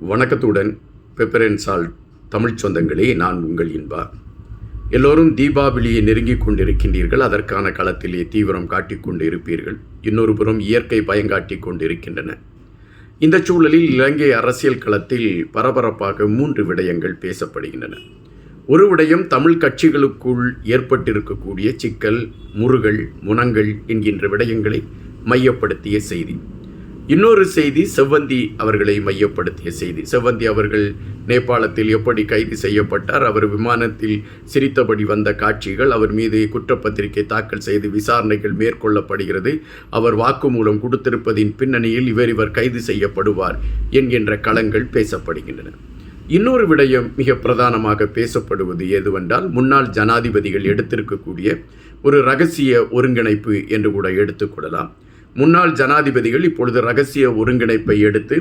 வணக்கத்துடன் பெப்பரன் சால்ட் தமிழ்ச் சொந்தங்களே நான் உங்கள் இன்பா. எல்லோரும் தீபாவளியை நெருங்கிக் கொண்டிருக்கின்றீர்கள் அதற்கான களத்திலே தீவிரம் காட்டிக்கொண்டு இருப்பீர்கள் இன்னொரு புறம் இயற்கை பயங்காட்டிக் கொண்டிருக்கின்றன. இந்த சூழலில் இலங்கை அரசியல் களத்தில் பரபரப்பாக மூன்று விடயங்கள் பேசப்படுகின்றன. ஒரு விடயம் தமிழ் கட்சிகளுக்குள் ஏற்பட்டிருக்கக்கூடிய சிக்கல் முருகல் முனங்கள் என்கின்ற விடயங்களை மையப்படுத்திய செய்தி. இன்னொரு செய்தி செவ்வந்தி அவர்களை மையப்படுத்திய செய்தி. செவ்வந்தி அவர்கள் நேபாளத்தில் எப்படி கைது செய்யப்பட்டார் அவர் விமானத்தில் சிரித்தபடி வந்த காட்சிகள் அவர் மீது குற்றப்பத்திரிகை தாக்கல் செய்து விசாரணைகள் மேற்கொள்ளப்படுகிறது. அவர் வாக்குமூலம் கொடுத்திருப்பதின் பின்னணியில் இவர் இவர் கைது செய்யப்படுவார் என்கின்ற களங்கள் பேசப்படுகின்றன. இன்னொரு விடயம் மிக பிரதானமாக பேசப்படுவது எதுவென்றால் முன்னாள் ஜனாதிபதிகள் எடுத்திருக்கக்கூடிய ஒரு ரகசிய ஒருங்கிணைப்பு என்று கூட எடுத்துக்கொள்ளலாம் முன்னாள் ஜனாதிபதிகள் இப்பொழுது ரகசிய ஒருங்கிணைப்பை எடுத்து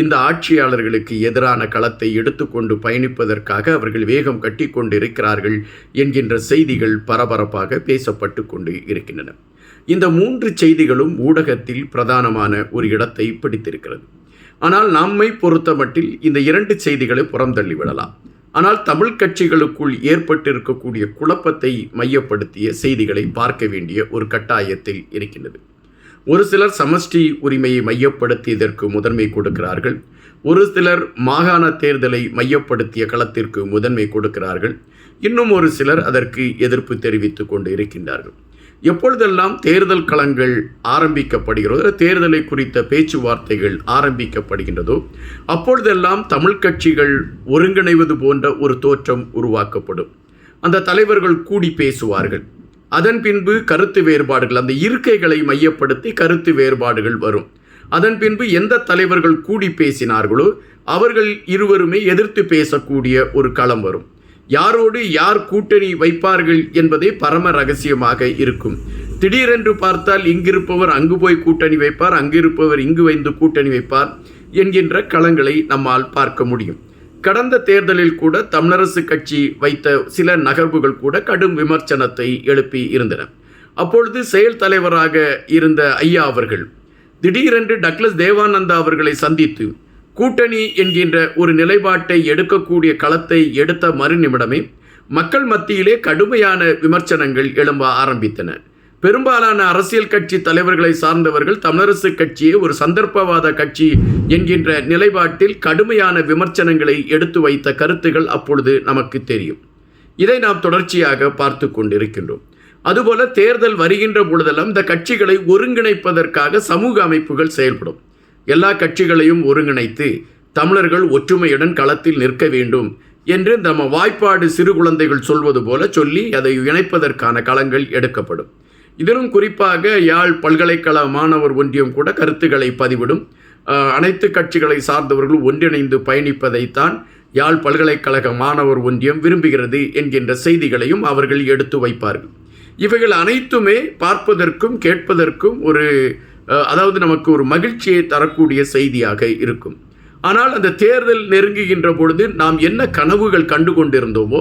இந்த ஆட்சியாளர்களுக்கு எதிரான களத்தை எடுத்துக்கொண்டு பயணிப்பதற்காக அவர்கள் வேகம் கட்டி கொண்டிருக்கிறார்கள் என்கின்ற செய்திகள் பரபரப்பாக பேசப்பட்டு கொண்டு இருக்கின்றன. இந்த மூன்று செய்திகளும் ஊடகத்தில் பிரதானமான ஒரு இடத்தை பிடித்திருக்கிறது. ஆனால் நம்மை பொறுத்தமட்டில் இந்த இரண்டு செய்திகளை புறந்தள்ளி விடலாம். ஆனால் தமிழ் கட்சிகளுக்குள் ஏற்பட்டிருக்கக்கூடிய குழப்பத்தை மையப்படுத்திய செய்திகளை பார்க்க வேண்டிய ஒரு கட்டாயத்தில் இருக்கின்றது. ஒரு சிலர் சமஷ்டி உரிமையை மையப்படுத்தி இதற்கு முதன்மை கொடுக்கிறார்கள். ஒரு சிலர் மாகாண தேர்தலை மையப்படுத்திய களத்திற்கு முதன்மை கொடுக்கிறார்கள். இன்னும் ஒரு சிலர் அதற்கு எதிர்ப்பு தெரிவித்து கொண்டு இருக்கின்றார்கள். எப்பொழுதெல்லாம் தேர்தல் களங்கள் ஆரம்பிக்கப்படுகிறதோ தேர்தலை குறித்த பேச்சுவார்த்தைகள் ஆரம்பிக்கப்படுகின்றதோ அப்பொழுதெல்லாம் தமிழ் கட்சிகள் ஒருங்கிணைவது போன்ற ஒரு தோற்றம் உருவாக்கப்படும். அந்த தலைவர்கள் கூடி பேசுவார்கள். அதன் பின்பு கருத்து வேறுபாடுகள் அந்த இருக்கைகளை மையப்படுத்தி கருத்து வேறுபாடுகள் வரும். அதன் பின்பு எந்த தலைவர்கள் கூடி பேசினார்களோ அவர்கள் இருவருமே எதிர்த்து பேசக்கூடிய ஒரு களம் வரும். யாரோடு யார் கூட்டணி வைப்பார்கள் என்பதே பரம ரகசியமாக இருக்கும். திடீரென்று பார்த்தால் இங்கிருப்பவர் அங்கு போய் கூட்டணி வைப்பார் அங்கிருப்பவர் இங்கு வைந்து கூட்டணி வைப்பார் என்கின்ற களங்களை நம்மால் பார்க்க முடியும். கடந்த தேர்தலில் கூட தமிழரசு கட்சி வைத்த சில நகர்வுகள் கூட கடும் விமர்சனத்தை எழுப்பி இருந்தன. அப்பொழுது செயல் தலைவராக இருந்த ஐயா அவர்கள் திடீரென்று டக்ளஸ் தேவானந்தா அவர்களை சந்தித்து கூட்டணி என்கின்ற ஒரு நிலைப்பாட்டை எடுக்கக்கூடிய களத்தை எடுத்த மறுநிமிடமே மக்கள் மத்தியிலே கடுமையான விமர்சனங்கள் எழும்ப ஆரம்பித்தன. பெரும்பாலான அரசியல் கட்சி தலைவர்களை சார்ந்தவர்கள் தமிழரசு கட்சியை ஒரு சந்தர்ப்பவாத கட்சி என்கின்ற நிலைப்பாட்டில் கடுமையான விமர்சனங்களை எடுத்து வைத்த கருத்துகள் அப்பொழுது நமக்கு தெரியும். இதை நாம் தொடர்ச்சியாக பார்த்து கொண்டிருக்கின்றோம். அதுபோல தேர்தல் வருகின்ற பொழுதெல்லாம் இந்த கட்சிகளை ஒருங்கிணைப்பதற்காக சமூக அமைப்புகள் செயல்படும். எல்லா கட்சிகளையும் ஒருங்கிணைத்து தமிழர்கள் ஒற்றுமையுடன் களத்தில் நிற்க வேண்டும் என்று நம்ம வாய்ப்பாடு சிறு குழந்தைகள் சொல்வது போல சொல்லி அதை இணைப்பதற்கான களங்கள் எடுக்கப்படும். இதிலும் குறிப்பாக யாழ் பல்கலைக்கழக மாணவர் ஒன்றியம் கூட கருத்துக்களை பதிவிடும். அனைத்து கட்சிகளை சார்ந்தவர்கள் ஒன்றிணைந்து பயணிப்பதைத்தான் யாழ் பல்கலைக்கழக மாணவர் ஒன்றியம் விரும்புகிறது என்கின்ற செய்திகளையும் அவர்கள் எடுத்து வைப்பார்கள். இவைகள் அனைத்துமே பார்ப்பதற்கும் கேட்பதற்கும் ஒரு அதாவது நமக்கு ஒரு மகிழ்ச்சியை தரக்கூடிய செய்தியாக இருக்கும். ஆனால் அந்த தேர்தல் நெருங்குகின்ற பொழுது நாம் என்ன கனவுகள் கண்டு கொண்டிருந்தோமோ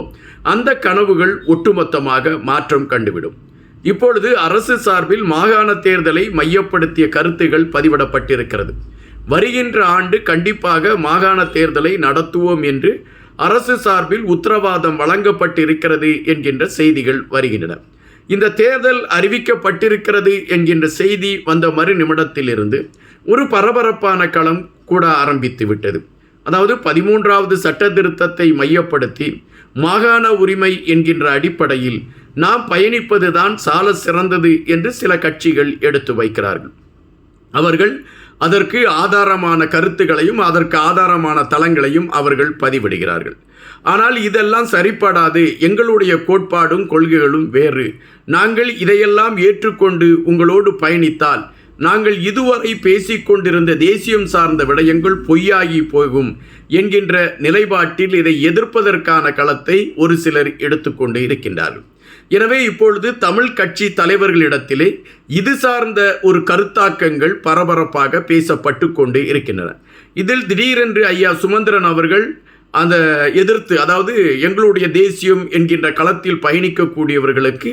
அந்த கனவுகள் ஒட்டுமொத்தமாக மாற்றம் கண்டுவிடும். இப்பொழுது அரசு சார்பில் மாகாண தேர்தலை மையப்படுத்திய கருத்துகள் பதிவிடப்பட்டிருக்கிறது. வருகின்ற ஆண்டு கண்டிப்பாக மாகாண தேர்தலை நடத்துவோம் என்று அரசு சார்பில் உத்தரவாதம் வழங்கப்பட்டிருக்கிறது என்கின்ற செய்திகள் வருகின்றன. இந்த தேர்தல் அறிவிக்கப்பட்டிருக்கிறது என்கின்ற செய்தி வந்த மறு நிமிடத்திலிருந்து ஒரு பரபரப்பான களம் கூட ஆரம்பித்து விட்டது. அதாவது பதிமூன்றாவது சட்ட திருத்தத்தை மையப்படுத்தி மாகாண உரிமை என்கின்ற அடிப்படையில் நாம் பயணிப்பதுதான் சால சிறந்தது என்று சில கட்சிகள் எடுத்து வைக்கிறார்கள். அவர்கள் அதற்கு ஆதாரமான கருத்துகளையும் அதற்கு ஆதாரமான தளங்களையும் அவர்கள் பதிவிடுகிறார்கள். ஆனால் இதெல்லாம் சரிப்படாது. எங்களுடைய கோட்பாடும் கொள்கைகளும் வேறு. நாங்கள் இதையெல்லாம் ஏற்றுக்கொண்டு உங்களோடு பயணித்தால் நாங்கள் இதுவரை பேசிக்கொண்டிருந்த தேசியம் சார்ந்த விடயங்கள் பொய்யாகி போகும் என்கின்ற நிலைப்பாட்டில் இதை எதிர்ப்பதற்கான களத்தை ஒரு சிலர் எடுத்துக்கொண்டு இருக்கின்றார்கள். எனவே இப்பொழுது தமிழ் கட்சி தலைவர்களிடத்திலே இது சார்ந்த ஒரு கருத்தாக்கங்கள் பரபரப்பாக பேசப்பட்டு கொண்டு இருக்கின்றன. இதில் திடீரென்று ஐயா சுமந்திரன் அவர்கள் அந்த எதிர்த்து அதாவது எங்களுடைய தேசியம் என்கின்ற களத்தில் பயணிக்கக்கூடியவர்களுக்கு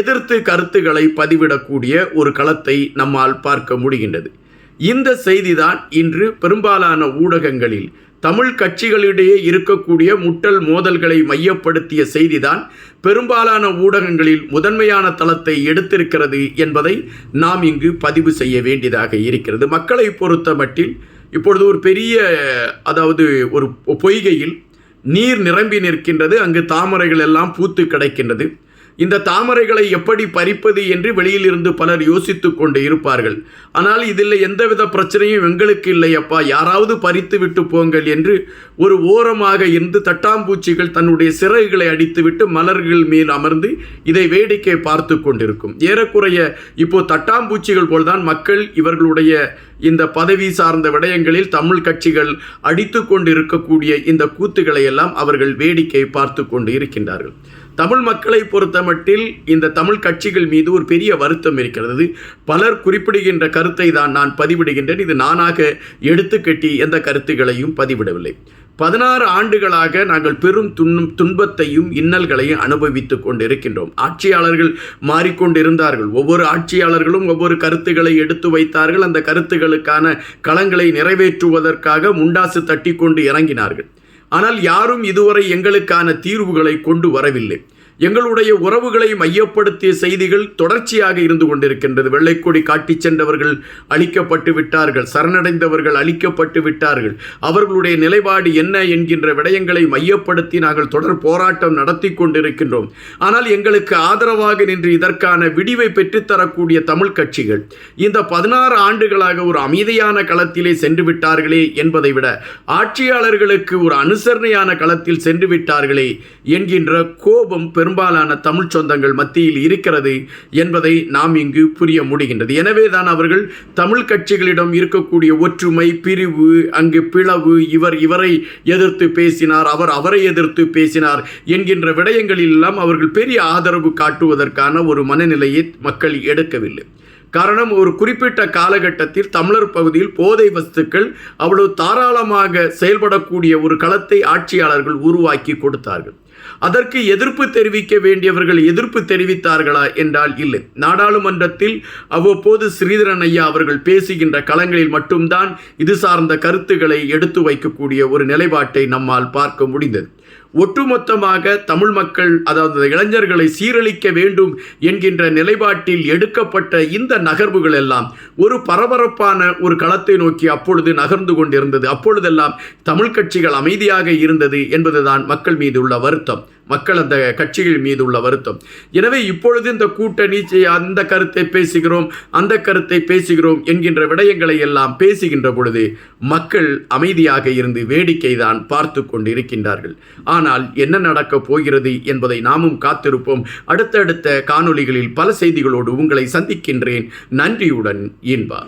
எதிர்த்து கருத்துக்களை பதிவிடக்கூடிய ஒரு களத்தை நம்மால் பார்க்க முடிகின்றது. இந்த செய்திதான் இன்று பெரும்பாலான ஊடகங்களில் தமிழ் கட்சிகளிடையே இருக்கக்கூடிய முட்டல் மோதல்களை மையப்படுத்திய செய்திதான் பெரும்பாலான ஊடகங்களில் முதன்மையான தளத்தை எடுத்திருக்கிறது என்பதை நாம் இங்கு பதிவு செய்ய வேண்டியதாக இருக்கிறது. மக்களை பொறுத்த மட்டில் இப்பொழுது ஒரு பெரிய அதாவது ஒரு பொய்கையில் நீர் நிரம்பி நிற்கின்றது அங்கு தாமரைகள் எல்லாம் பூத்து கிடக்கின்றது. இந்த தாமரைகளை எப்படி பறிப்பது என்று வெளியிலிருந்து பலர் யோசித்து கொண்டு இருப்பார்கள். ஆனால் இதில் எந்தவித பிரச்சனையும் எங்களுக்கு இல்லை அப்பா. யாராவது பறித்து விட்டு போங்கள் என்று ஒரு ஓரமாக இருந்து தட்டாம்பூச்சிகள் தன்னுடைய சிறகுகளை அடித்துவிட்டு மலர்கள் மேல் அமர்ந்து இதை வேடிக்கை பார்த்து கொண்டிருக்கும். ஏறக்குறைய இப்போ தட்டாம்பூச்சிகள் போல்தான் மக்கள் இவர்களுடைய இந்த பதவி சார்ந்த விடயங்களில் தமிழ் கட்சிகள் அடித்து கொண்டு இருக்கக்கூடிய இந்த கூத்துக்களை எல்லாம் அவர்கள் வேடிக்கை பார்த்து கொண்டு இருக்கின்றார்கள். தமிழ் மக்களை பொறுத்தமட்டில் இந்த தமிழ் கட்சிகள் மீது ஒரு பெரிய வருத்தம் இருக்கிறது. பலர் குறிப்பிடுகின்ற கருத்தை தான் நான் பதிவிடுகின்றேன். இது நானாக எடுத்துக்கட்டி எந்த கருத்துகளையும் பதிவிடவில்லை. பதினாறு ஆண்டுகளாக நாங்கள் பெரும் துன்ப துன்பத்தையும் இன்னல்களையும் அனுபவித்துக் கொண்டிருக்கின்றோம். ஆட்சியாளர்கள் மாறிக்கொண்டிருந்தார்கள். ஒவ்வொரு ஆட்சியாளர்களும் ஒவ்வொரு கருத்துக்களை எடுத்து வைத்தார்கள். அந்த கருத்துக்களுக்கான களங்களை நிறைவேற்றுவதற்காக முண்டாசு தட்டி கொண்டு இறங்கினார்கள். ஆனால் யாரும் இதுவரை எங்களுக்கான தீர்வுகளை கொண்டு வரவில்லை. எங்களுடைய உறவுகளை மையப்படுத்திய செய்திகள் தொடர்ச்சியாக இருந்து கொண்டிருக்கின்றது. வெள்ளைக்கொடி காட்டிச் சென்றவர்கள் அழிக்கப்பட்டு விட்டார்கள். சரணடைந்தவர்கள் அழிக்கப்பட்டு விட்டார்கள். அவர்களுடைய நிலைப்பாடு என்ன என்கின்ற விடயங்களை மையப்படுத்தி நாங்கள் தொடர் போராட்டம் நடத்தி கொண்டிருக்கின்றோம். ஆனால் எங்களுக்கு ஆதரவாக நின்று இதற்கான விடிவை பெற்றுத்தரக்கூடிய தமிழ் கட்சிகள் இந்த பதினாறு ஆண்டுகளாக ஒரு அமைதியான களத்திலே சென்று விட்டார்களே என்பதை விட ஆட்சியாளர்களுக்கு ஒரு அனுசரணையான களத்தில் சென்று விட்டார்களே என்கின்ற கோபம் பெரும்பாலான தமிழ் சொந்தங்கள் மத்தியில் இருக்கிறது என்பதை நாம் இங்கு புரிய முடிகின்றது. எனவே தான் அவர்கள் தமிழ் கட்சிகளிடம் இருக்கக்கூடிய ஒற்றுமை பிரிவு அங்கு பிளவு இவர் இவரை எதிர்த்து பேசினார் அவர் அவரை எதிர்த்து பேசினார் என்கின்ற விடயங்களிலெல்லாம் அவர்கள் பெரிய ஆதரவு காட்டுவதற்கான ஒரு மனநிலையை மக்கள் எடுக்கவில்லை. காரணம் ஒரு குறிப்பிட்ட காலகட்டத்தில் தமிழர் பகுதியில் போதை வஸ்துக்கள் அவ்வளவு தாராளமாக செயல்படக்கூடிய ஒரு களத்தை ஆட்சியாளர்கள் உருவாக்கி கொடுத்தார்கள். அதற்கு எதிர்ப்பு தெரிவிக்க வேண்டியவர்கள் எதிர்ப்பு தெரிவித்தார்களா என்றால் இல்லை. நாடாளுமன்றத்தில் அவ்வப்போது ஸ்ரீதரன் ஐயா அவர்கள் பேசுகின்ற களங்களில் மட்டும்தான் இது சார்ந்த கருத்துக்களை எடுத்து வைக்கக்கூடிய ஒரு நிலைப்பாட்டை நம்மால் பார்க்க முடிந்தது. ஒட்டுமொத்தமாக தமிழ் மக்கள் அதாவது இளைஞர்களை சீரழிக்க வேண்டும் என்கின்ற நிலைப்பாட்டில் எடுக்கப்பட்ட இந்த நகர்வுகள் எல்லாம் ஒரு பரபரப்பான ஒரு களத்தை நோக்கி அப்பொழுது நகர்ந்து கொண்டிருந்தது. அப்பொழுதெல்லாம் தமிழ் கட்சிகள் அமைதியாக இருந்தது என்பதுதான் மக்கள் மீது உள்ள வருத்தம். மக்கள் அந்த கட்சிகள் மீது உள்ள வருத்தம். எனவே இப்பொழுது இந்த கூட்டணி அந்த கருத்தை பேசுகிறோம் அந்த கருத்தை பேசுகிறோம் என்கின்ற விடயங்களை எல்லாம் பேசுகின்ற பொழுது மக்கள் அமைதியாக இருந்து வேடிக்கை தான் பார்த்து கொண்டு இருக்கின்றார்கள் ஆனால் என்ன நடக்கப் போகிறது என்பதை நாமும் காத்திருப்போம். அடுத்தடுத்த காணொளிகளில் பல செய்திகளோடு உங்களை சந்திக்கின்றேன். நன்றியுடன் இன்பா.